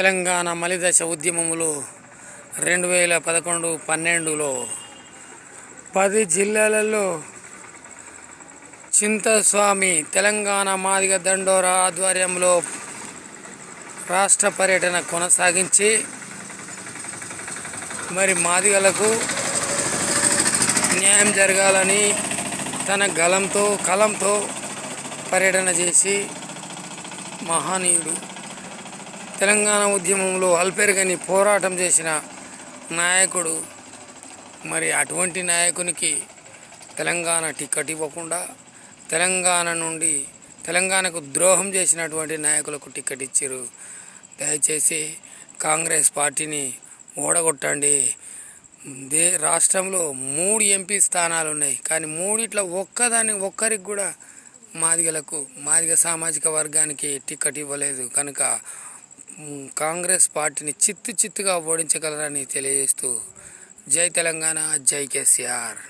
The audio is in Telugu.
తెలంగాణ మలిదశ ఉద్యమములు రెండు వేల పదకొండు పన్నెండులో పది జిల్లాలలో చింతస్వామి తెలంగాణ మాదిగ దండోరా ఆధ్వర్యంలో రాష్ట్ర పర్యటన కొనసాగించి మరి మాదిగలకు న్యాయం జరగాలని తన గలంతో కలంతో పర్యటన చేసి మహనీయుడు. తెలంగాణ ఉద్యమంలో అల్పేరుగని పోరాటం చేసిన నాయకుడు మరి అటువంటి నాయకునికి తెలంగాణ టికెట్ ఇవ్వకుండా తెలంగాణ నుండి తెలంగాణకు ద్రోహం చేసినటువంటి నాయకులకు టికెట్ ఇచ్చారు. దయచేసి కాంగ్రెస్ పార్టీని ఓడగొట్టండి. దే రాష్ట్రంలో మూడు ఎంపీ స్థానాలు ఉన్నాయి. కానీ మూడిట్లో ఒక్కదాని ఒక్కరికి కూడా మాదిగలకు మాదిగ సామాజిక వర్గానికి టికెట్ ఇవ్వలేదు. కనుక కాంగ్రెస్ పార్టీని చిత్తు చిత్తుగా ఓడించగలరని తెలియజేస్తూ జై తెలంగాణ జై కేసీఆర్.